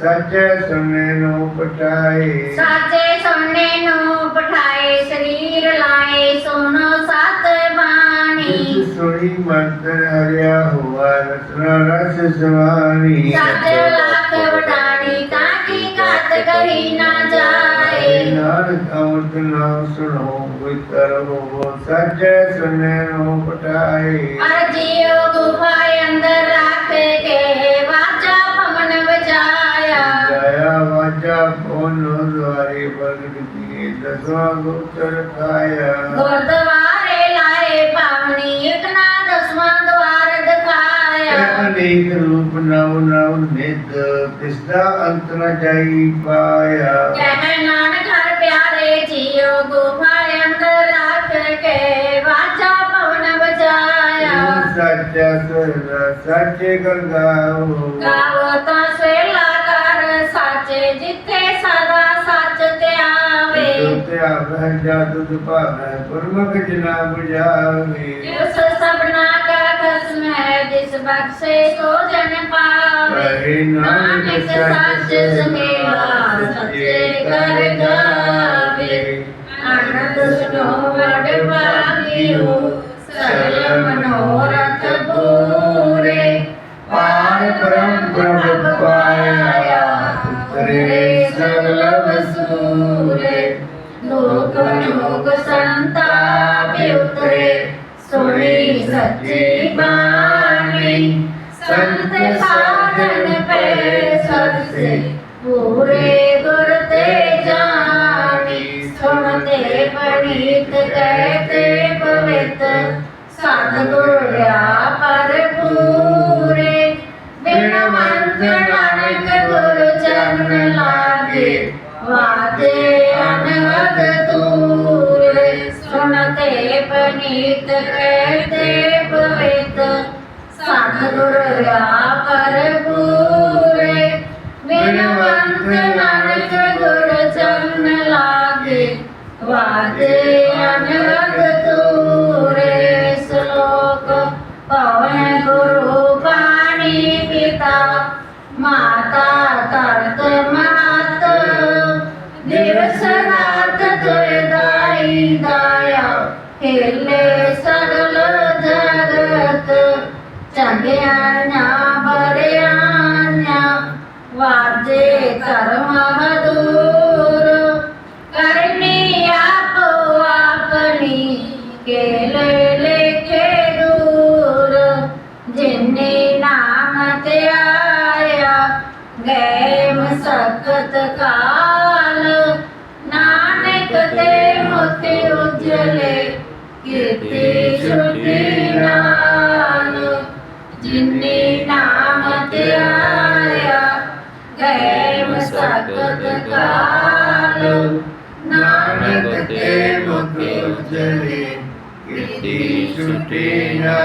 ਸੱਚੇ ਸੁਣੇ ਨੂੰ ਪਟਾਏ ਸਾਚੇ ਸੋਨੇ ਨੂੰ ਪਠਾਏ ਸਰੀਰ ਲਾਏ ਸੁਣੋ ਸਤ ਬਾਣੀ। ਸੁਣੀ ਮੰਤਰ ਹਰਿਆ ਹੋਆ ਰਸਨਾ ਰਸ ਸਵਾਨੀ ਸਤ ਲੱਖ ਵਡਾਣੀ ਤਾਂ ਕੀ ਘਟ ਕਹੀ ਨਾ ਜਾਏ। ਨਾਨਕ ਅਮਰਤ ਨਾਮ ਸੁਣੋ ਵਿਤਰ ਹੋ ਸੱਚੇ ਸੁਣੇ ਨੂੰ ਪਟਾਏ ਅਰਜੀਓ ਗੁਫਾ ਅੰਦਰ ਰੱਖ ਕੇ। ਕੀ ਦਸਵਾਂ ਗੁਪਤਰ ਖਾਇਆ ਗੁਰਦੁਆਰੇ ਲਾਏ ਪਾਵਨੀ ਇਕਨਾ ਦਸਵਾਂ ਦੁਆਰ ਦਿਖਾਇਆ। ਅਨੇਕ ਰੂਪ ਨਵ ਨਵ ਨਿਤ ਤਿਸ ਦਾ ਅੰਤ ਨ ਜਾਈ ਪਾਇਆ। ਕਹਿ ਨਾਨਕ ਹਰ ਪਿਆਰੇ ਜੀਓ ਗੁਫਾ ਅੰਦਰ ਰੱਖ ਕੇ ਵਾਜਾ ਪਵਨ ਵਜਾਇਆ। ਸੱਚਾ ਸੁਰ ਸੱਚੇ ਗੁਰ ਗਾਓ ਗਾਵੋ ਤਾਂ ਸਵੇਲਾ ਕਰ ਸਾਚੇ ਜਿੱਥੇ ਆਵੇ ਤੇ ਆਵਹਿ ਜਾਦੂ ਦੁਪਾਵੈ ਗੁਰਮੁਖ ਜਨਾ ਬੁਝਾਵੇ। ਉਸ ਸਭਨਾ ਕਾ ਖਸਮ ਹੈ ਜਿਸ ਬਖਸ਼ੇ ਸੋ ਜਨ ਪਾਵੇ। ਕਹੇ ਨਾਨਕ ਸੱਚ ਸੁਮੇਲਾ ਸੱਚੇ ਕਰ ਗਾਵੇ। ਆਨੰਦ ਸੁਨੋ ਵਡ ਲੋਕ ਲੋਕ ਸੰਤਾਪ ਉਤਰੇ ਸੁਣੀ ਸੱਚੀ ਬਾਣੀ ਸੰਤ ਸਾਧਨ ਪੈ ਸਰਸੇ ਪੂਰੇ ਗੁਰ ਤੇ ਜਾਣੀ ਸੁਣਦੇ ਪਣੀਤ ਕਹਤੇ ਪਵਿੱਤ ਸਤਿਗੁਰ ਆ ਪਰ ਪੂਰੇ ਬਿਨ ਮੰਤ ਨਾਨਕ ਗੁਰ ਚਰਨ ਲਾਗੇ ਵਾਦੇ ਅਨਹਦ ਤੂਰੇ ਸੁਣਤੇ ਪਨੀਤ ਕਹਤੇ ਪਵਿੱਤ ਸਤਿਗੁਰ ਆ ਪਰ ਪੂਰੇ। ਬਿਨ ਮੰਤ ਨਾਨਕ ਗੁਰ ਚਰਨ ਲਾਗੇ, ਵਾਦੇ ਅਨਹਦ ਤੂਰੇ ਸ਼ਲੋਕ ਪਵਨ ਗੁਰੂ ਪਾਣੀ ਪਿਤਾ, ਮਾਤਾ ਤਰਤ ਚੰਗਿਆ ਨਾ ਵਾਜੇ ਕਰਮ ਹਦੂਰ ਕਰਨੀ ਆਪੋ ਆਪਣੀ ਕੇਲੇ ਲੇਖੇ ਦੂਰ। ਜਿਨੇ ਨਾਮ ਤੇ ਆਇਆ ਗਏ ਮਸਕਤ ਕਾਲ। ਨਾਨਕ ਤੇ ਮੋਤੀ ਉਜਲੇ ਕੀਰਤੀ ਛੁਟੀ ਜਿਨੇ ਨਾਮ ਤੇ ਆਇਆ ਗਏ ਮਸਕਤ ਕਾਲ ਨਾਨਕ ਤੇ ਮੁਖ ਉਜਲੇ ਕੀਤੀ ਛੁਟੀ ਨਾ